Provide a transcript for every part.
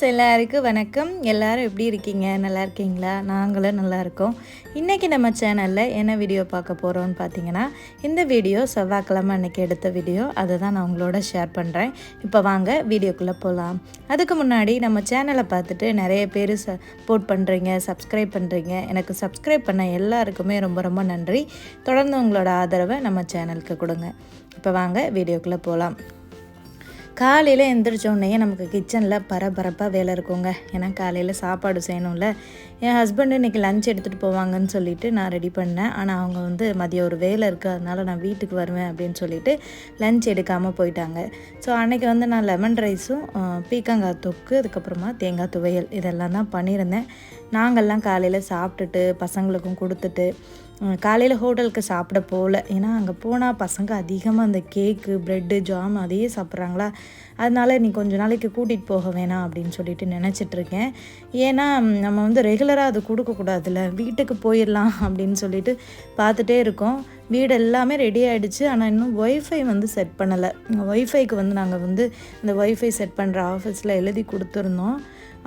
Friends எல்லாருக்கும் வணக்கம். எல்லோரும் எப்படி இருக்கீங்க? நல்லா இருக்கீங்களா? நாங்களும் நல்லா இருக்கோம். இன்றைக்கி நம்ம சேனலில் என்ன வீடியோ பார்க்க போகிறோம்னு பார்த்தீங்கன்னா இந்த வீடியோ செவ்வாய்க்கிழமை அன்றைக்கி எடுத்த வீடியோ அதை தான் நான் உங்களோட ஷேர் பண்ணுறேன் இப்போ வாங்க வீடியோக்குள்ளே போகலாம் அதுக்கு முன்னாடி நம்ம சேனலை பார்த்துட்டு நிறைய பேர் சப்போர்ட் பண்ணுறீங்க சப்ஸ்கிரைப் பண்ணுறீங்க எனக்கு சப்ஸ்கிரைப் பண்ண எல்லாருக்குமே ரொம்ப ரொம்ப நன்றி. தொடர்ந்து உங்களோட ஆதரவை நம்ம சேனலுக்கு கொடுங்க. இப்போ வாங்க வீடியோக்குள்ளே போகலாம் காலையில் எந்திரிச்ச நமக்கு கிச்சனில் பரபரப்பாக வேலை இருக்குங்க. ஏன்னா காலையில் சாப்பாடு செய்யணும்ல. என் ஹஸ்பண்டு இன்றைக்கி லஞ்ச் எடுத்துகிட்டு போவாங்கன்னு சொல்லிட்டு நான் ரெடி பண்ணேன். ஆனால் அவங்க வந்து மதியம் ஒரு வேலை இருக்குது அதனால் நான் வீட்டுக்கு வருவேன் அப்படின்னு சொல்லிட்டு லஞ்ச் எடுக்காமல் போயிட்டாங்க. ஸோ அன்றைக்கி வந்து நான் லெமன் ரைஸும் பீக்கங்காய் தொக்கு அதுக்கப்புறமா தேங்காய் துவையல் இதெல்லாம் தான் பண்ணியிருந்தேன். நாங்கள்லாம் காலையில் சாப்பிட்டுட்டு பசங்களுக்கும் கொடுத்துட்டு காலையில் ஹோட்டலுக்கு சாப்பிட போகல. ஏன்னா அங்கே போனால் பசங்க அதிகமாக அந்த கேக்கு ப்ரெட்டு ஜாம் அதையே சாப்பிட்றாங்களா? அதனால நீ கொஞ்ச நாளைக்கு கூட்டிகிட்டு போக வேணாம் அப்படின்னு சொல்லிட்டு நினச்சிட்ருக்கேன் ஏன்னா நம்ம வந்து ரெகுலராக அது கொடுக்கக்கூடாதுல்ல. வீட்டுக்கு போயிடலாம் அப்படின்னு சொல்லிட்டு பார்த்துட்டே இருக்கோம். வீடு எல்லாமே ரெடி ஆகிடுச்சு ஆனால் இன்னும் ஒய்ஃபை வந்து செட் பண்ணலை. ஒய்ஃபைக்கு வந்து நாங்கள் வந்து இந்த ஒய்ஃபை செட் பண்ணுற ஆஃபீஸில் எழுதி கொடுத்துருந்தோம்.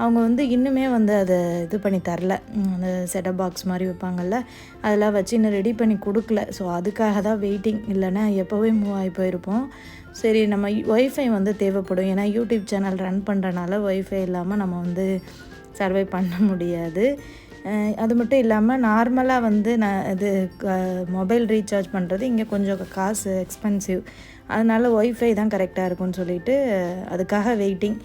அவங்க வந்து இன்னுமே வந்து அதை இது பண்ணி தரல. அந்த செட்டப் பாக்ஸ் மாதிரி வைப்பாங்கல்ல. அதெல்லாம் வச்சு இன்னும் ரெடி பண்ணி கொடுக்கல. ஸோ அதுக்காக தான் வெயிட்டிங் இல்லைன்னா எப்போவே மூவ் ஆகி போயிருப்போம். சரி நம்ம ஒய்ஃபை வந்து தேவைப்படும். ஏன்னா யூடியூப் சேனல் ரன் பண்ணுறனால ஒய்ஃபை இல்லாமல் நம்ம வந்து சர்வை பண்ண முடியாது. அது மட்டும் இல்லாமல் நார்மலாக வந்து நான் இது மொபைல் ரீசார்ஜ் பண்ணுறது இங்கே கொஞ்சம் காசு எக்ஸ்பென்சிவ் அதனால் ஒய்ஃபை தான் கரெக்டாக இருக்கும்னு சொல்லிட்டு அதுக்காக வெயிட்டிங்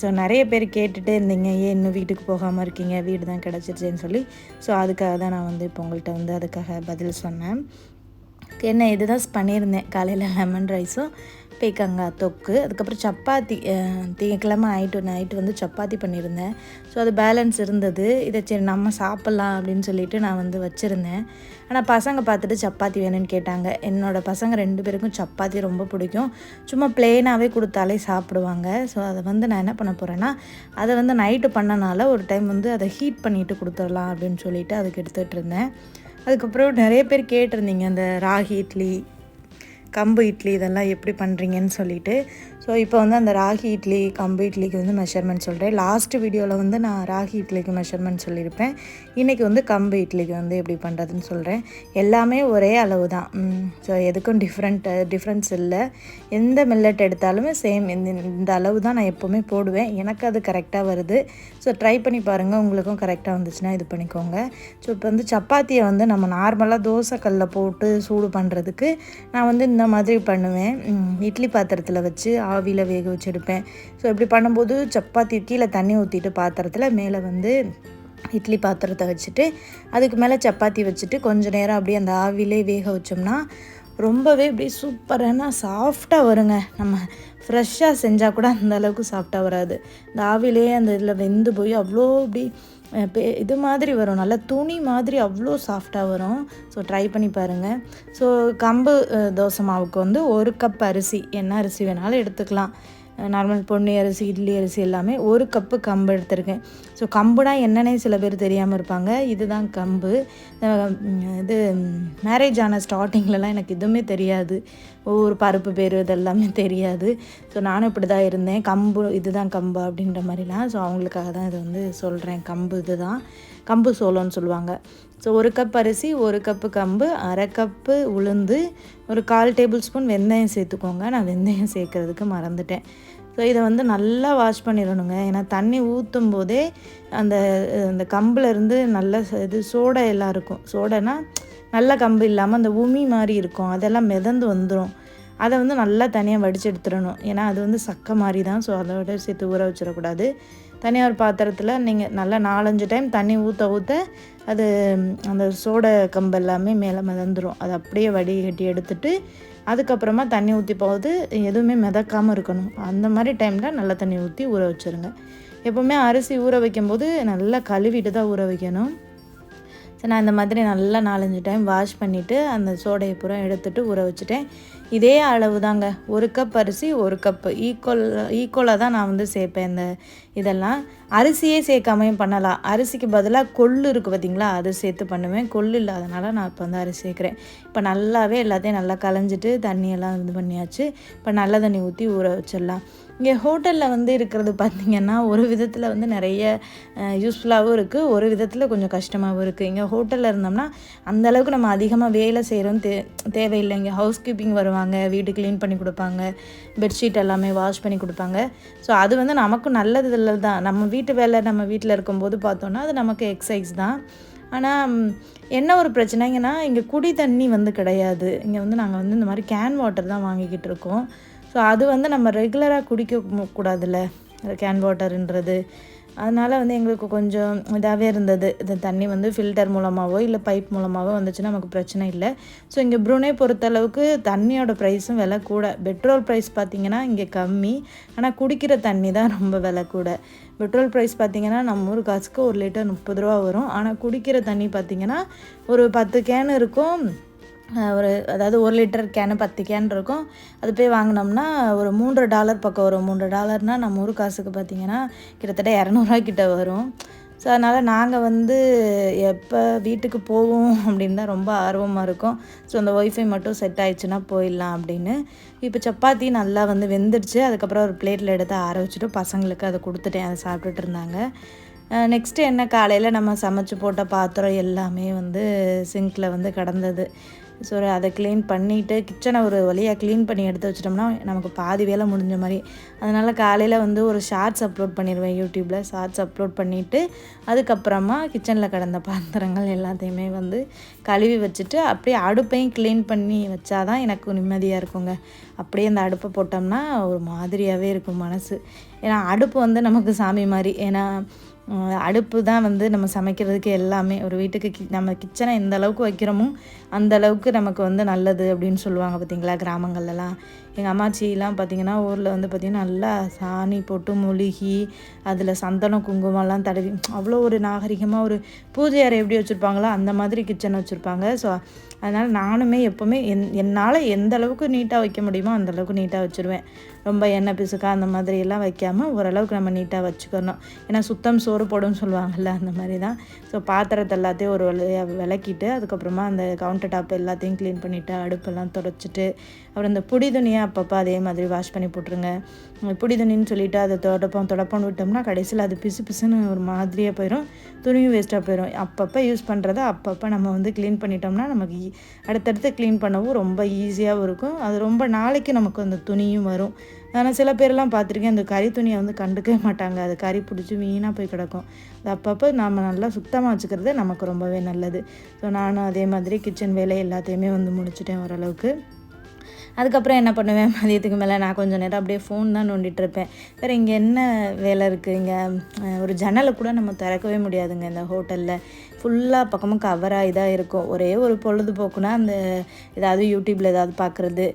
ஸோ நிறைய பேர் கேட்டுகிட்டே இருந்தீங்க ஏன் இன்னும் வீட்டுக்கு போகாமல் இருக்கீங்க? வீடு தான் கிடச்சிருச்சேன்னு சொல்லி. ஸோ அதுக்காக தான் நான் வந்து இப்போ உங்கள்கிட்ட வந்து அதுக்காக பதில் சொன்னேன். என்ன இதுதான் பண்ணியிருந்தேன். காலையில் லெமன் ரைஸும் பேக்கங்கா தொக்கு அதுக்கப்புறம் சப்பாத்தி திங்கக்கிழமை நைட்டு நைட்டு வந்து சப்பாத்தி பண்ணியிருந்தேன். ஸோ அது பேலன்ஸ் இருந்தது. இதை சரி நம்ம சாப்பிட்லாம் அப்படின்னு சொல்லிட்டு நான் வந்து வச்சுருந்தேன். ஆனால் பசங்க பார்த்துட்டு சப்பாத்தி வேணும்னு கேட்டாங்க. என்னோடய பசங்க ரெண்டு பேருக்கும் சப்பாத்தி ரொம்ப பிடிக்கும். சும்மா பிளெயினாகவே கொடுத்தாலே சாப்பிடுவாங்க. ஸோ அதை வந்து நான் என்ன பண்ண போகிறேன்னா அதை வந்து நைட்டு பண்ணனால ஒரு டைம் வந்து அதை ஹீட் பண்ணிவிட்டு கொடுத்துடலாம் அப்படின்னு சொல்லிட்டு அதுக்கு எடுத்துகிட்டு இருந்தேன். அதுக்கப்புறம் நிறைய பேர் கேட்டிருந்தீங்க அந்த ராகி இட்லி கம்பு இட்லி இதெல்லாம் எப்படி பண்ணுறீங்கன்னு சொல்லிட்டு ஸோ இப்போ வந்து அந்த ராகி இட்லி கம்பு இட்லிக்கு வந்து மெஷர்மெண்ட் சொல்கிறேன் லாஸ்ட்டு வீடியோவில் வந்து நான் ராகி இட்லிக்கு மெஷர்மெண்ட் சொல்லியிருப்பேன். இன்றைக்கி வந்து கம்பு இட்லிக்கு வந்து எப்படி பண்ணுறதுன்னு சொல்கிறேன் எல்லாமே ஒரே அளவு தான். ஸோ எதுக்கும் டிஃப்ரெண்ட் டிஃப்ரென்ஸ் இல்லை. எந்த மில்லட் எடுத்தாலுமே சேம் இந்த இந்த அளவு தான் நான் எப்போவுமே போடுவேன். எனக்கு அது கரெக்டாக வருது. ஸோ ட்ரை பண்ணி பாருங்கள் உங்களுக்கும் கரெக்டாக வந்துச்சுன்னா இது பண்ணிக்கோங்க. ஸோ இப்போ வந்து சப்பாத்தியை வந்து நம்ம நார்மலாக தோசைக்கல்லில் போட்டு சூடு பண்ணுறதுக்கு நான் வந்து இந்த மாதிரி பண்ணுவேன். இட்லி பாத்திரத்தில் வச்சு ஆவியில் வேக வச்சுருப்பேன். ஸோ இப்படி பண்ணும்போது சப்பாத்தி கீழே தண்ணி ஊற்றிட்டு பாத்திரத்தில் மேலே வந்து இட்லி பாத்திரத்தை வச்சுட்டு அதுக்கு மேலே சப்பாத்தி வச்சுட்டு கொஞ்சம் நேரம் அப்படியே அந்த ஆவிலே வேக வச்சோம்னா ரொம்பவே இப்படி சூப்பரான சாஃப்டாக வருங்க. நம்ம ஃப்ரெஷ்ஷாக செஞ்சால் கூட அந்த அளவுக்கு சாஃப்டாக வராது. இந்த ஆவிலே அந்த இதில் வெந்து போய் அவ்வளோ அப்படி இது மாதிரி வரும். நல்லா துணி மாதிரி அவ்வளோ சாஃப்டாக வரும். ஸோ ட்ரை பண்ணி பாருங்கள் ஸோ கம்பு தோசை மாவுக்கு வந்து ஒரு கப் அரிசி என்ன அரிசி வேணாலும் எடுத்துக்கலாம். நார்மல் பொன்னி அரிசி இட்லி அரிசி எல்லாமே ஒரு கப்பு கம்பு எடுத்திருக்கேன். ஸோ கம்புனா என்னன்னே சில பேர் தெரியாமல் இருப்பாங்க. இதுதான் கம்பு. இது மேரேஜ் ஆன ஸ்டார்டிங்லலாம் எனக்கு எதுவுமே தெரியாது. ஒவ்வொரு பருப்பு பேர் இதெல்லாமே தெரியாது. ஸோ நானும் இப்படி தான் இருந்தேன். கம்பு இதுதான் கம்பு அப்படின்ற மாதிரிலாம். ஸோ அவங்களுக்காக தான் இதை வந்து சொல்கிறேன் கம்பு இதுதான். கம்பு சோளம்னு சொல்லுவாங்க. ஸோ ஒரு கப் அரிசி ஒரு கப்பு கம்பு அரை கப்பு உளுந்து ஒரு கால் டேபிள் ஸ்பூன் வெந்தயம் சேர்த்துக்கோங்க. நான் வெந்தயம் சேர்க்குறதுக்கு மறந்துட்டேன். ஸோ இதை வந்து நல்லா வாஷ் பண்ணிடணுங்க. ஏன்னா தண்ணி ஊற்றும் போதே அந்த அந்த கம்புலேருந்து நல்ல இது சோடா எல்லாம் இருக்கும். சோடைனா நல்ல கம்பு இல்லாமல் அந்த உமி மாதிரி இருக்கும். அதெல்லாம் மிதந்து வந்துடும் அதை வந்து நல்லா தனியாக வடித்து எடுத்துடணும். ஏன்னா அது வந்து சக்கை மாதிரி தான். ஸோ அதோட சேர்த்து ஊற வச்சிடக்கூடாது. தனியாக ஒரு பாத்திரத்தில் நீங்கள் நல்லா நாலஞ்சு டைம் தண்ணி ஊற்ற ஊற்ற அது அந்த சோடை கம்பு எல்லாமே மேலே மிதந்துடும் அதை அப்படியே வடிகட்டி எடுத்துட்டு அதுக்கப்புறமா தண்ணி ஊற்றி போகுது எதுவுமே மிதக்காமல் இருக்கணும். அந்த மாதிரி டைமில் நல்லா தண்ணி ஊற்றி ஊற வச்சுருங்க. எப்போவுமே அரிசி ஊற வைக்கும்போது நல்லா கழுவிட்டு தான் ஊற வைக்கணும். ஸோ நான் இந்த மாதிரி நல்லா நாலஞ்சு டைம் வாஷ் பண்ணிவிட்டு அந்த சோடையை பூரா எடுத்துகிட்டு ஊற வச்சுட்டேன். இதே அளவு தாங்க ஒரு கப் அரிசி ஒரு கப்பு ஈக்குவல் ஈக்குவலாக தான் நான் வந்து சேர்ப்பேன் இந்த இதெல்லாம். அரிசியே சேர்க்காமையும் பண்ணலாம். அரிசிக்கு பதிலாக கொள்ளு இருக்குது பார்த்திங்களா அது சேர்த்து பண்ணுவேன். கொள்ளு இல்லாதனால நான் இப்போ வந்து அரிசி சேர்க்குறேன். இப்போ நல்லாவே எல்லாத்தையும் நல்லா களைஞ்சிட்டு தண்ணியெல்லாம் இது பண்ணியாச்சு. இப்போ நல்ல தண்ணி ஊற்றி ஊற வச்சிடலாம். இங்கே ஹோட்டலில் வந்து இருக்கிறது பார்த்திங்கன்னா ஒரு விதத்தில் வந்து நிறைய யூஸ்ஃபுல்லாகவும் இருக்குது ஒரு விதத்தில் கொஞ்சம் கஷ்டமாகவும் இருக்குது இங்கே ஹோட்டலில் இருந்தோம்னா அந்தளவுக்கு நம்ம அதிகமாக வேலை செய்கிறோம் தே தேவையில்லை. இங்கே ஹவுஸ் கீப்பிங் வருவாங்க வீடு க்ளீன் பண்ணி கொடுப்பாங்க பெட்ஷீட் எல்லாமே வாஷ் பண்ணி கொடுப்பாங்க. ஸோ அது வந்து நமக்கும் நல்லது இல்லை தான். நம்ம வீட்டு வேலை நம்ம வீட்டில் இருக்கும்போது பார்த்தோன்னா அது நமக்கு எக்ஸசைஸ் தான். ஆனால் என்ன ஒரு பிரச்சனைங்கன்னா இங்கே குடி தண்ணி வந்து கிடையாது. இங்கே வந்து நாங்கள் வந்து இந்த மாதிரி கேன் வாட்டர் தான் வாங்கிக்கிட்டு இருக்கோம். ஸோ அது வந்து நம்ம ரெகுலராக குடிக்க கூடாதுல்ல? கேன் வாட்டருன்றது அதனால் வந்து எங்களுக்கு கொஞ்சம் இதாகவே இருந்தது. இந்த தண்ணி வந்து ஃபில்டர் மூலமாகவோ இல்லை பைப் மூலமாகவோ வந்துச்சுன்னா நமக்கு பிரச்சனை இல்லை. ஸோ இங்கே ப்ரூனே பொறுத்தளவுக்கு தண்ணியோட ப்ரைஸும் விலை கூட. பெட்ரோல் ப்ரைஸ் பார்த்திங்கன்னா இங்கே கம்மி. ஆனால் குடிக்கிற தண்ணி தான் ரொம்ப விலை கூட. பெட்ரோல் ப்ரைஸ் பார்த்திங்கன்னா நம்ம ஊர் காசுக்கு ஒரு லிட்டர் முப்பது ரூபா வரும். ஆனால் குடிக்கிற தண்ணி பார்த்திங்கன்னா ஒரு பத்து கேன் இருக்கும். ஒரு அதாவது ஒரு லிட்டர் கேனு பத்து கேன் இருக்கும். அது போய் வாங்கினோம்னா ஒரு மூன்று டாலர் பக்கம் வரும். மூன்று டாலர்னால் நம்ம ஊர் காசுக்கு பார்த்திங்கன்னா கிட்டத்தட்ட இரநூறுவா கிட்ட வரும். ஸோ அதனால் நாங்கள் வந்து எப்போ வீட்டுக்கு போவோம் அப்படின்னு தான் ரொம்ப ஆர்வமாக இருக்கும். ஸோ அந்த ஒய்ஃபை மட்டும் செட் ஆயிடுச்சுன்னா போயிடலாம் அப்படின்னு. இப்போ சப்பாத்தி நல்லா வந்து வெந்துடுச்சு. அதுக்கப்புறம் ஒரு பிளேட்டில் எடுத்து ஆற வச்சுட்டு பசங்களுக்கு அதை கொடுத்துட்டேன். அதை சாப்பிட்டுட்டு இருந்தாங்க. நெக்ஸ்ட்டு என்ன? காலையில் நம்ம சமைச்சு போட்ட பாத்திரம் எல்லாமே வந்து சிங்கில் வந்து கடந்தது. ஸோ அதை க்ளீன் பண்ணிவிட்டு கிச்சனை ஒரு வழியாக க்ளீன் பண்ணி எடுத்து வச்சிட்டோம்னா நமக்கு பாதி வேலை முடிஞ்ச மாதிரி. அதனால் காலையில் வந்து ஒரு ஷார்ட்ஸ் அப்லோட் பண்ணிடுவேன் யூடியூப்பில் ஷார்ட்ஸ் அப்லோட் பண்ணிவிட்டு அதுக்கப்புறமா கிச்சனில் கடந்த பாத்திரங்கள் எல்லாத்தையுமே வந்து கழுவி வச்சுட்டு அப்படியே அடுப்பையும் க்ளீன் பண்ணி வச்சாதான் எனக்கு நிம்மதியாக இருக்குங்க. அப்படியே அந்த அடுப்பை போட்டோம்னா ஒரு மாதிரியாகவே இருக்கும் மனசு. ஏன்னா அடுப்பு வந்து நமக்கு சாமி மாதிரி. ஏன்னா அடுப்பு தான் வந்து நம்ம சமைக்கிறதுக்கு எல்லாமே. ஒரு வீட்டுக்கு நம்ம கிச்சனை எந்த அளவுக்கு வைக்கிறோமோ அந்த அளவுக்கு நமக்கு வந்து நல்லது அப்படின்னு சொல்லுவாங்க பார்த்திங்களா கிராமங்கள்லலாம். எங்கள் அம்மாச்சிலாம் பார்த்திங்கன்னா ஊரில் வந்து பார்த்திங்கன்னா நல்லா சாணி போட்டு முழுகி அதில் சந்தனம் குங்குமம்லாம் தடவி அவ்வளோ ஒரு நாகரிகமாக ஒரு பூஜை அறை எப்படி வச்சுருப்பாங்களோ அந்த மாதிரி கிச்சன் வச்சுருப்பாங்க. ஸோ அதனால் நானுமே எப்போவுமே என் என்னால் எந்த அளவுக்கு நீட்டாக வைக்க முடியுமோ அந்தளவுக்கு நீட்டாக வச்சுருவேன். ரொம்ப எண்ணெய் பிசுக்கா அந்த மாதிரி எல்லாம் வைக்காமல் ஓரளவுக்கு நம்ம நீட்டாக வச்சுக்கணும். ஏன்னா சுத்தம் சோறு போடும் சொல்லுவாங்கள்ல அந்த மாதிரி தான் ஸோ பாத்திரத்தை எல்லாத்தையும் ஒரு விளக்கிட்டு அதுக்கப்புறமா அந்த கவுண்டர் டாப் எல்லாத்தையும் க்ளீன் பண்ணிவிட்டு அடுப்பெல்லாம் துடைச்சிட்டு அப்புறம் இந்த புடி துணியை அப்பப்போ அதே மாதிரி வாஷ் பண்ணி போட்டுருங்க. புடி துணின்னு சொல்லிவிட்டு அதை தொடப்போம் தொடப்போன்னு விட்டோம்னா கடைசியில் அது பிசு பிசுன்னு ஒரு மாதிரியாக போயிடும் துணியும் வேஸ்ட்டாக போயிடும் அப்பப்போ யூஸ் பண்ணுறத அப்பப்போ நம்ம வந்து க்ளீன் பண்ணிட்டோம்னா நமக்கு அடுத்தடுத்து க்ளீன் பண்ணவும் ரொம்ப ஈஸியாகவும் இருக்கும். அது ரொம்ப நாளைக்கு நமக்கு அந்த துணியும் வரும். ஆனால் சில பேரெல்லாம் பார்த்துருக்கேன் அந்த கறி துணியை வந்து கண்டுக்கவே மாட்டாங்க. அது கறி பிடிச்சி வீணாக போய் கிடக்கும். அது அப்பப்போ நம்ம நல்லா சுத்தமாக வச்சுக்கிறது நமக்கு ரொம்பவே நல்லது. ஸோ நானும் அதே மாதிரி கிச்சன் வேலை எல்லாத்தையுமே வந்து முடிச்சுட்டேன் ஓரளவுக்கு. அதுக்கப்புறம் என்ன பண்ணுவேன்? மதியத்துக்கு மேலே நான் கொஞ்சம் நேரம் அப்படியே ஃபோன் தான் நோண்டிட்டுருப்பேன். வேறு இங்கே என்ன வேலை இருக்குது இங்கே ஒரு ஜன்னலை கூட நம்ம திறக்கவே முடியாதுங்க இந்த ஹோட்டலில் ஃபுல்லாக பக்கமும் கவராக இதாக இருக்கும். ஒரே ஒரு பொழுதுபோக்குனா அந்த ஏதாவது யூடியூப்பில் ஏதாவது பார்க்குறது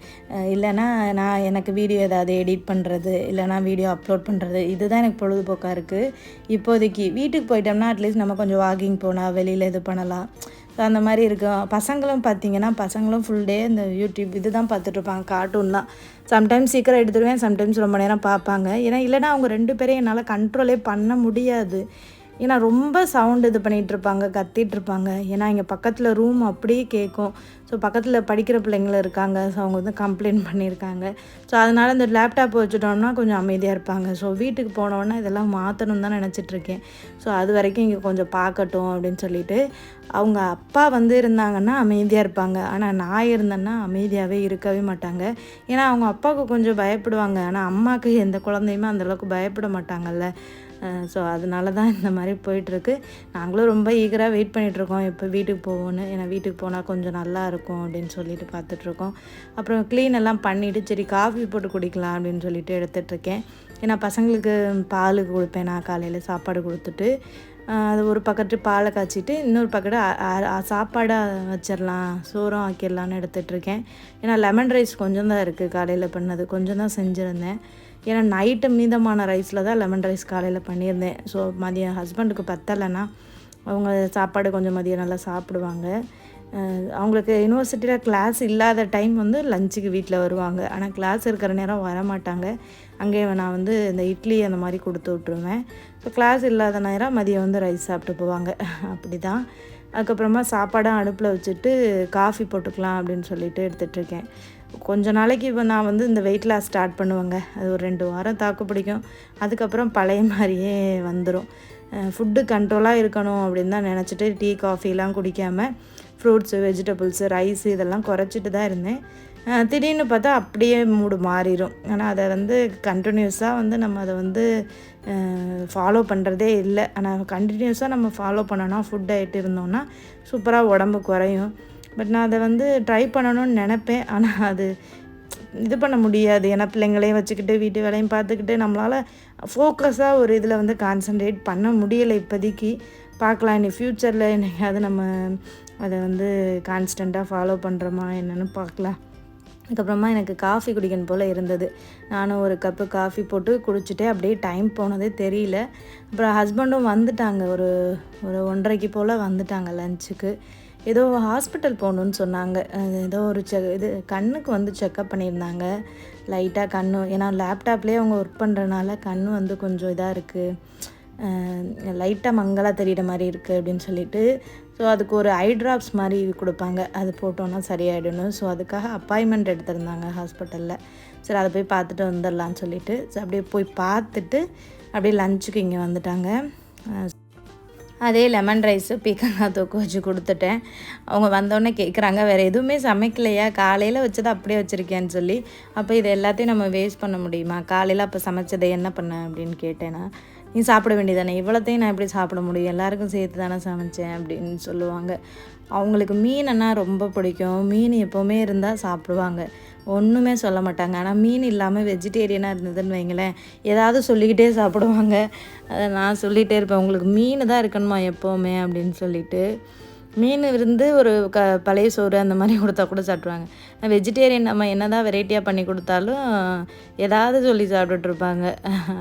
இல்லைனா நான் எனக்கு வீடியோ ஏதாவது எடிட் பண்ணுறது இல்லைனா வீடியோ அப்லோட் பண்ணுறது இதுதான் எனக்கு பொழுதுபோக்காக இருக்குது இப்போதைக்கு வீட்டுக்கு போயிட்டோம்னா அட்லீஸ்ட் நம்ம கொஞ்சம் வாக்கிங் போனால் வெளியில் இது பண்ணலாம். ஸோ அந்த மாதிரி இருக்கும். பசங்களும் பார்த்தீங்கன்னா பசங்களும் ஃபுல் டே இந்த யூடியூப் இது தான் பார்த்துட்ருப்பாங்க கார்ட்டூன் தான். சம்டைம்ஸ் சீக்கிரம் எடுத்துருவேன் சம்டைம்ஸ் ரொம்ப நேரம் பார்ப்பாங்க. ஏன்னா இல்லைனா அவங்க ரெண்டு பேரையும் என்னால் கண்ட்ரோலே பண்ண முடியாது. ஏன்னா ரொம்ப சவுண்டு இது பண்ணிகிட்ருப்பாங்க கத்திகிட்ருப்பாங்க ஏன்னா இங்கே பக்கத்தில் ரூம் அப்படியே கேட்கும் ஸோ பக்கத்தில் படிக்கிற பிள்ளைங்களும் இருக்காங்க. ஸோ அவங்க வந்து கம்ப்ளைண்ட் பண்ணியிருக்காங்க ஸோ அதனால் இந்த லேப்டாப் வச்சுட்டோம்னா கொஞ்சம் அமைதியாக இருப்பாங்க. ஸோ வீட்டுக்கு போனோன்னா இதெல்லாம் மாற்றணும் தான் நினச்சிட்ருக்கேன் ஸோ அது வரைக்கும் இங்கே கொஞ்சம் பார்க்கட்டும் அப்படின்னு சொல்லிட்டு அவங்க அப்பா வந்து இருந்தாங்கன்னா அமைதியாக இருப்பாங்க. ஆனால் நான் இருந்தேன்னா அமைதியாகவே இருக்கவே மாட்டாங்க. ஏன்னா அவங்க அப்பாவுக்கு கொஞ்சம் பயப்படுவாங்க. ஆனால் அம்மாவுக்கு எந்த குழந்தையுமே அந்தளவுக்கு பயப்பட மாட்டாங்கல்ல. ஸோ அதனால தான் இந்த மாதிரி போயிட்டுருக்கு. நாங்களும் ரொம்ப ஈகராக வெயிட் பண்ணிகிட்ருக்கோம் இப்போ வீட்டுக்கு போவோன்னு ஏன்னா வீட்டுக்கு போனால் கொஞ்சம் நல்லா இருக்கும் அப்படின்னு சொல்லிட்டு பார்த்துட்ருக்கோம் அப்புறம் க்ளீன் எல்லாம் பண்ணிவிட்டு சரி காஃபி போட்டு குடிக்கலாம் அப்படின்னு சொல்லிட்டு எடுத்துகிட்ருக்கேன் ஏன்னா பசங்களுக்கு பால் கொடுப்பேன். நான் காலையில் சாப்பாடு கொடுத்துட்டு அது ஒரு பக்கத்து பாலை காய்ச்சிட்டு இன்னொரு பக்கத்து சாப்பாடாக வச்சிடலாம். சோறும் ஆக்கிடலான்னு எடுத்துகிட்ருக்கேன் ஏன்னா லெமன் ரைஸ் கொஞ்சம் தான் இருக்குது காலையில் பண்ணது கொஞ்சம் தான் செஞ்சுருந்தேன். ஏன்னா நைட்டு மீதமான ரைஸில் தான் லெமன் ரைஸ் காலையில் பண்ணியிருந்தேன். ஸோ மதியம் ஹஸ்பண்டுக்கு பத்தலைன்னா அவங்க சாப்பாடு கொஞ்சம் மதியம் நல்லா சாப்பிடுவாங்க. அவங்களுக்கு யூனிவர்சிட்டியில் கிளாஸ் இல்லாத டைம் வந்து லஞ்சுக்கு வீட்டில் வருவாங்க. ஆனால் கிளாஸ் இருக்கிற நேரம் வரமாட்டாங்க. அங்கே நான் வந்து இந்த இட்லி அந்த மாதிரி கொடுத்து விட்ருவேன் ஸோ கிளாஸ் இல்லாத நேரம் மதியம் வந்து ரைஸ் சாப்பிட்டு போவாங்க. அப்படி தான் அதுக்கப்புறமா சாப்பாடும் அடுப்பில் வச்சுட்டு காஃபி போட்டுக்கலாம் அப்படின்னு சொல்லிட்டு எடுத்துகிட்ருக்கேன் கொஞ்ச நாளைக்கு இப்போ நான் வந்து இந்த வெயிட் லாஸ் ஸ்டார்ட் பண்ணுவேங்க. அது ஒரு ரெண்டு வாரம் தாக்கு பிடிக்கும். அதுக்கப்புறம் பழைய மாதிரியே வந்துடும் ஃபுட்டு கண்ட்ரோலாக இருக்கணும் அப்படின்னு தான் நினச்சிட்டு டீ காஃபிலாம் குடிக்காமல் ஃப்ரூட்ஸு வெஜிடபிள்ஸு ரைஸ் இதெல்லாம் குறைச்சிட்டு தான் இருந்தேன். திடீர்னு பார்த்தா அப்படியே மூடு மாறிடும் ஆனால் அதை வந்து கண்டினியூஸாக வந்து நம்ம அதை வந்து ஃபாலோ பண்ணுறதே இல்லை. ஆனால் கண்டினியூஸாக நம்ம ஃபாலோ பண்ணோன்னா ஃபுட் டயட் இருந்தோம்னா சூப்பராக உடம்பு குறையும். பட் நான் அதை வந்து ட்ரை பண்ணணும்னு நினப்பேன். ஆனால் அது இது பண்ண முடியாது. ஏன்னா பிள்ளைங்களையும் வச்சுக்கிட்டு வீட்டு வேலையும் பார்த்துக்கிட்டு நம்மளால் ஃபோக்கஸாக ஒரு இதில் வந்து கான்சன்ட்ரேட் பண்ண முடியலை இப்போதைக்கு. பார்க்கலாம் இனி ஃப்யூச்சரில் என்னைக்காவது நம்ம அதை வந்து கான்ஸ்டண்ட்டாக ஃபாலோ பண்ணுறோமா என்னென்னு பார்க்கலாம். அதுக்கப்புறமா எனக்கு காஃபி குடிக்கணும் போல் இருந்தது. நானும் ஒரு கப்பு காஃபி போட்டு குடிச்சிட்டே அப்படியே டைம் போனதே தெரியல. அப்புறம் ஹஸ்பண்டும் வந்துட்டாங்க. ஒரு ஒரு ஒன்றரைக்கு போல் வந்துட்டாங்க லஞ்சுக்கு ஏதோ ஹாஸ்பிட்டல் போகணுன்னு சொன்னாங்க. அது ஏதோ ஒரு செ இது கண்ணுக்கு வந்து செக்கப் பண்ணியிருந்தாங்க. லைட்டாக கண்ணு ஏன்னா லேப்டாப்லேயே அவங்க ஒர்க் பண்ணுறனால கண் வந்து கொஞ்சம் இதாக இருக்குது லைட்டாக மங்கலாக தெரிகிற மாதிரி இருக்குது அப்படின்னு சொல்லிட்டு ஸோ அதுக்கு ஒரு ஐ ட்ராப்ஸ் மாதிரி கொடுப்பாங்க. அது போட்டோன்னா சரியாயிடணும் ஸோ அதுக்காக அப்பாயின்மெண்ட் எடுத்திருந்தாங்க ஹாஸ்பிட்டலில். சரி அதை போய் பார்த்துட்டு வந்துடலான்னு சொல்லிட்டு ஸோ அப்படியே போய் பார்த்துட்டு அப்படியே லஞ்சுக்கு இங்கே வந்துட்டாங்க. அதே லெமன் ரைஸு பீக்கங்காய் தொக்கு வச்சு கொடுத்துட்டேன். அவங்க வந்தோடனே கேட்குறாங்க வேறு எதுவுமே சமைக்கலையா? காலையில் வச்சதை அப்படியே வச்சுருக்கேன்னு சொல்லி. அப்போ இது எல்லாத்தையும் நம்ம வேஸ்ட் பண்ண முடியுமா? காலையில் அப்போ சமைச்சதை என்ன பண்ண அப்படின்னு கேட்டேன்னா நீ சாப்பிட வேண்டியதானே இவ்வளோத்தையும் நான் எப்படி சாப்பிட முடியும்? எல்லாருக்கும் சேர்த்து தானே சமைச்சேன் அப்படின்னு சொல்லுவாங்க. அவங்களுக்கு மீனுன்னா ரொம்ப பிடிக்கும். மீன் எப்போவுமே இருந்தால் சாப்பிடுவாங்க. ஒன்றுமே சொல்ல மாட்டாங்க. ஆனால் மீன் இல்லாமல் வெஜிடேரியனாக இருந்ததுன்னு வைங்களேன் ஏதாவது சொல்லிக்கிட்டே சாப்பிடுவாங்க. அதை நான் சொல்லிகிட்டே இருப்பேன். உங்களுக்கு மீன் தான் இருக்கணுமா எப்போவுமே? அப்படின்னு சொல்லிட்டு மீன் இருந்து ஒரு க பழைய சோறு அந்த மாதிரி கொடுத்தா கூட சாப்பிடுவாங்க வெஜிடேரியன் நம்ம என்ன தான் வெரைட்டியாக பண்ணி கொடுத்தாலும் ஏதாவது சொல்லி சாப்பிட்டுட்டு இருப்பாங்க.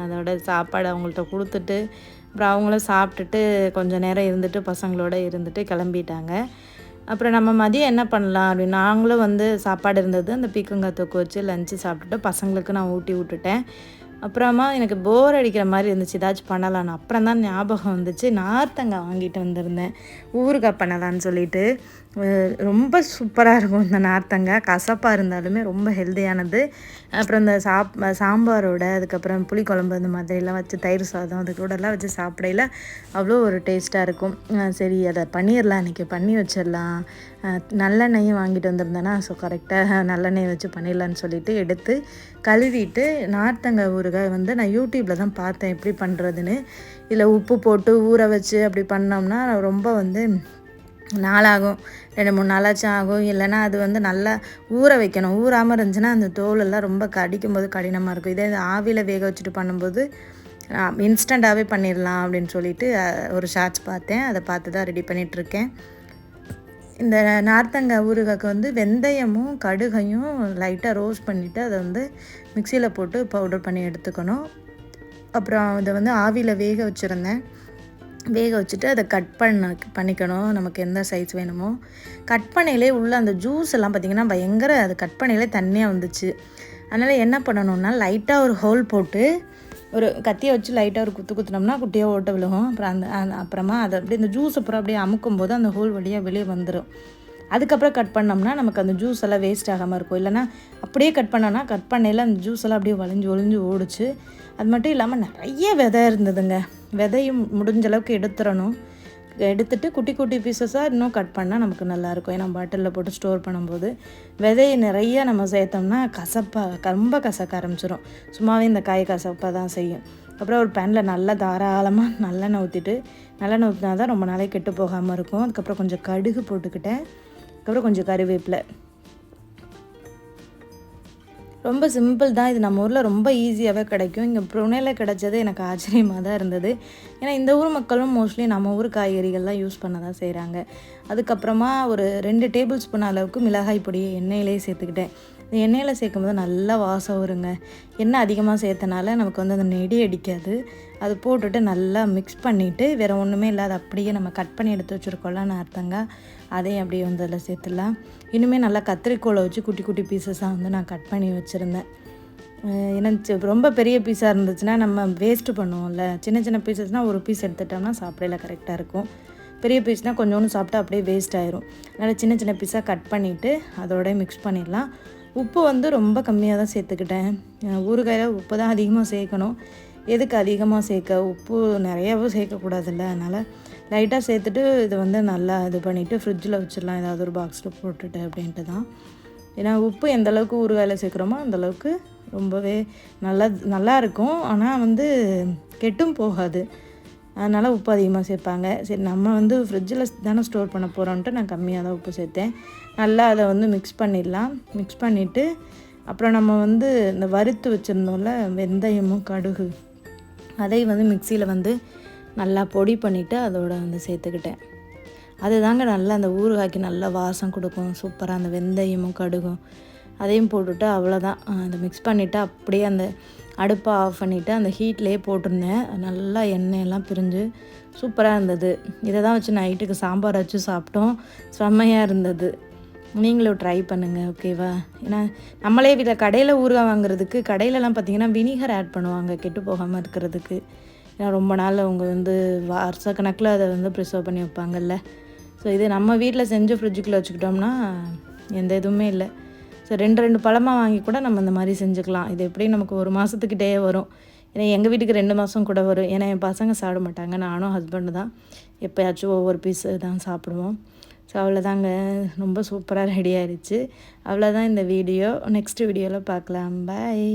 அதோட சாப்பாடு அவங்கள்ட்ட கொடுத்துட்டு அப்புறம் அவங்களும் சாப்பிட்டுட்டு கொஞ்சம் நேரம் இருந்துட்டு பசங்களோட இருந்துட்டு கிளம்பிட்டாங்க. அப்புறம் நம்ம மதியம் என்ன பண்ணலாம் அப்படின்னு நாங்களும் வந்து சாப்பாடு இருந்தது அந்த பீக்கங்காய் தொக்கு வச்சு லஞ்சு சாப்பிட்டுட்டு பசங்களுக்கு நான் ஊட்டி விட்டுட்டேன். அப்புறமா எனக்கு போர் அடிக்கிற மாதிரி இருந்துச்சு. ஏதாச்சும் பண்ணலான்னு அப்புறம் தான் ஞாபகம் வந்துச்சு. நார்த்தங்காய் வாங்கிட்டு வந்திருந்தேன். ஊறுகாய் பண்ணலான்னு சொல்லிட்டு. ரொம்ப சூப்பராக இருக்கும் இந்த நார்த்தங்காய் கசப்பாக இருந்தாலுமே ரொம்ப ஹெல்த்தியானது. அப்புறம் இந்த சாப் சாம்பாரோட அதுக்கப்புறம் புளிக்குழம்பு அந்த மாதிரிலாம் வச்சு தயிர் சாதம் அது கூடலாம் வச்சு சாப்பிடையில அவ்வளோ ஒரு டேஸ்ட்டாக இருக்கும். சரி அதை பண்ணிடலாம். இன்றைக்கி பண்ணி வச்சிடலாம். நல்லெண்ணெயும் வாங்கிட்டு வந்திருந்தேன்னா ஸோ கரெக்டாக நல்லெண்ணெய் வச்சு பண்ணிடலான்னு சொல்லிட்டு எடுத்து கழுவிட்டு நார்த்தங்காய் ஊறுகாய் வந்து நான் யூடியூப்பில் தான் பார்த்தேன் எப்படி பண்ணுறதுன்னு இதில் உப்பு போட்டு ஊற வச்சு அப்படி பண்ணோம்னா ரொம்ப வந்து நாளாகும். ரெண்டு மூணு நாளாச்சும் ஆகும். இல்லைன்னா அது வந்து நல்லா ஊற வைக்கணும். ஊறாமல் இருந்துச்சுன்னா அந்த தோலெல்லாம் ரொம்ப கடிக்கும் போது கடினமாக இருக்கும். இதே ஆவியில் வேக வச்சுட்டு பண்ணும்போது இன்ஸ்டண்ட்டாகவே பண்ணிடலாம் அப்படின்னு சொல்லிட்டு ஒரு ஷார்ட்ஸ் பார்த்தேன். அதை பார்த்து தான் ரெடி பண்ணிகிட்ருக்கேன் இந்த நார்த்தங்காய் ஊறுகாய்க்கு வந்து வெந்தயமும் கடுகையும் லைட்டாக ரோஸ்ட் பண்ணிவிட்டு அதை வந்து மிக்சியில் போட்டு பவுடர் பண்ணி எடுத்துக்கணும். அப்புறம் இதை வந்து ஆவியில் வேக வச்சுருந்தேன். வேக வச்சுட்டு அதை கட் பண்ண பண்ணிக்கணும். நமக்கு எந்த சைஸ் வேணுமோ. கட் பண்ணையிலே உள்ள அந்த ஜூஸ் எல்லாம் பார்த்திங்கன்னா பயங்கர அது கட் பண்ணையிலே தண்ணியாக வந்துச்சு. அதனால் என்ன பண்ணணும்னா லைட்டாக ஒரு ஹோல் போட்டு ஒரு கத்தியை வச்சு லைட்டாக ஒரு குத்து குத்துனோம்னா குட்டியாக ஓட்ட விழுகும். அப்புறம் அந்த அப்புறமா அதை அப்படியே இந்த ஜூஸ் அப்புறம் அப்படியே அமுக்கும் போது அந்த ஹோல் வழியாக வெளியே வந்துடும் அதுக்கப்புறம் கட் பண்ணோம்னா நமக்கு அந்த ஜூஸ் எல்லாம் வேஸ்ட் ஆகாமல் இருக்கும். இல்லைன்னா அப்படியே கட் பண்ணோன்னா கட் பண்ணையில் அந்த ஜூஸ் எல்லாம் அப்படியே வளைஞ்சு ஒளிஞ்சு ஓடுச்சு. அது மட்டும் இல்லாமல் நிறைய விதை இருந்ததுங்க. விதையும் முடிஞ்ச அளவுக்கு எடுத்துடணும். எடுத்துட்டு குட்டி குட்டி பீசஸாக இன்னும் கட் பண்ணால் நமக்கு நல்லாயிருக்கும். ஏன்னா பாட்டிலில் போட்டு ஸ்டோர் பண்ணும்போது விதையை நிறைய நம்ம சேர்த்தோம்னா கசப்பாக ரொம்ப கசக்க ஆரம்பிச்சிடும் சும்மாவே இந்த காய் கசப்பாக தான் செய்யும். அப்புறம் ஒரு பேனில் நல்லா தாராளமாக நல்லெண்ணெய் ஊற்றிட்டு நல்லெண்ணெய் ஊற்றினா தான் ரொம்ப நாளைக்கு கெட்டு போகாமல் இருக்கும். அதுக்கப்புறம் கொஞ்சம் கடுகு போட்டுக்கிட்டேன். அதுக்கப்புறம் கொஞ்சம் கருவேப்பிலை. ரொம்ப சிம்பிள் தான். இது நம்ம ஊரில் ரொம்ப ஈஸியாகவே கிடைக்கும். இங்கே புனேல கிடைச்சது எனக்கு ஆச்சரியமாக தான் இருந்தது. ஏன்னா இந்த ஊர் மக்களும் மோஸ்ட்லி நம்ம ஊர் காய்கறிகள் தான் யூஸ் பண்ண தான் செய்கிறாங்க அதுக்கப்புறமா ஒரு ரெண்டு டேபிள் ஸ்பூன் அளவுக்கு மிளகாய் பொடியை எண்ணெயிலே சேர்த்துக்கிட்டேன். இந்த எண்ணெயில் சேர்க்கும்போது நல்லா வாசம் வருங்க. எண்ணெய் அதிகமாக சேர்த்தனால நமக்கு வந்து அந்த நெடி அடிக்காது. அது போட்டுட்டு நல்லா மிக்ஸ் பண்ணிவிட்டு வேறு ஒன்றுமே இல்லாத அப்படியே நம்ம கட் பண்ணி எடுத்து வச்சுருக்கோம்ல அர்த்தங்க. அதையும் அப்படியே வந்து அதில் சேர்த்துடலாம். இன்னுமே நல்லா கத்திரிக்கோலை வச்சு குட்டி குட்டி பீசஸாக வந்து நான் கட் பண்ணி வச்சுருந்தேன். ஏன்னா ரொம்ப பெரிய பீஸாக இருந்துச்சுன்னா நம்ம வேஸ்ட்டு பண்ணுவோம்ல. சின்ன சின்ன பீசஸ்னால் ஒரு பீஸ் எடுத்துட்டோம்னா சாப்பிடையில கரெக்டாக இருக்கும். பெரிய பீஸ்னால் கொஞ்சோண்டு சாப்பிட்டா அப்படியே வேஸ்ட் ஆயிரும். அதனால் சின்ன சின்ன பீஸாக கட் பண்ணிவிட்டு அதோடய மிக்ஸ் பண்ணிடலாம். உப்பு வந்து ரொம்ப கம்மியாக தான் சேர்த்துக்கிட்டேன். ஊறுகாயில் உப்பு தான் அதிகமாக சேர்க்கணும். எதுக்கு அதிகமாக சேர்க்க? உப்பு நிறையாவும் சேர்க்கக்கூடாதுல்ல. அதனால் லைட்டாக சேர்த்துட்டு இது வந்து நல்லா இது பண்ணிவிட்டு ஃப்ரிட்ஜில் வச்சிடலாம். ஏதாவது ஒரு பாக்ஸில் போட்டுட்டு அப்படின்ட்டு தான். ஏன்னா உப்பு எந்த அளவுக்கு ஊறுகாயில் சேர்க்குறோமோ அந்தளவுக்கு ரொம்பவே நல்லா நல்லா இருக்கும். ஆனால் வந்து கெட்டும் போகாது. அதனால் உப்பு அதிகமாக சேர்ப்பாங்க. சரி நம்ம வந்து ஃப்ரிட்ஜில் தானே ஸ்டோர் பண்ண போகிறோன்ட்டு நான் கம்மியாக தான் உப்பு சேர்த்தேன். நல்லா அதை வந்து மிக்ஸ் பண்ணிடலாம். மிக்ஸ் பண்ணிவிட்டு அப்புறம் நம்ம வந்து இந்த வறுத்து வச்சுருந்தோம்ல வெந்தயமும் கடுகு அதை வந்து மிக்சியில் வந்து நல்லா பொடி பண்ணிவிட்டு அதோட வந்து சேர்த்துக்கிட்டேன். அதுதாங்க நல்லா அந்த ஊறுகாய்க்கு நல்லா வாசம் கொடுக்கும். சூப்பராக அந்த வெந்தயமும் கடுகும் அதையும் போட்டுட்டு அவ்வளோதான் அதை மிக்ஸ் பண்ணிவிட்டு அப்படியே அந்த அடுப்பை ஆஃப் பண்ணிவிட்டு அந்த ஹீட்லேயே போட்டிருந்தேன். நல்லா எண்ணெயெல்லாம் பிரிஞ்சு சூப்பராக இருந்தது. இதை தான் வச்சு நைட்டுக்கு சாம்பார் வச்சு சாப்பிட்டோம். செம்மையாக இருந்தது. நீங்களும் ட்ரை பண்ணுங்கள் ஓகேவா ஏன்னா நம்மளே வீட்டில் கடையில் ஊறுகாய் வாங்குறதுக்கு கடையிலலாம் பார்த்தீங்கன்னா வினிகர் ஆட் பண்ணுவாங்க கெட்டு போகாமல் இருக்கிறதுக்கு. ஏன்னா ரொம்ப நாள் அவங்க வந்து வருஷ கணக்கில் அதை வந்து ப்ரிசர்வ் பண்ணி வைப்பாங்கல்ல. ஸோ இது நம்ம வீட்டில் செஞ்சு ஃப்ரிட்ஜுக்குள்ளே வச்சுக்கிட்டோம்னா எந்த இதுவுமே இல்லை. ஸோ ரெண்டு ரெண்டு பழமாக வாங்கி கூட நம்ம இந்த மாதிரி செஞ்சுக்கலாம். இது எப்படியும் நமக்கு ஒரு மாதத்துக்கிட்டே வரும். ஏன்னா எங்கள் வீட்டுக்கு ரெண்டு மாதம் கூட வரும். ஏன்னா என் பசங்க சாப்பிட மாட்டாங்க. நானும் ஹஸ்பண்டு தான். எப்போயாச்சும் ஒவ்வொரு பீஸ் தான் சாப்பிடுவோம். ஸோ அவ்வளோதாங்க ரொம்ப சூப்பராக ரெடி ஆயிடுச்சு அவ்வளோதான் இந்த வீடியோ நெக்ஸ்ட் வீடியோவில் பார்க்கலாம். பாய்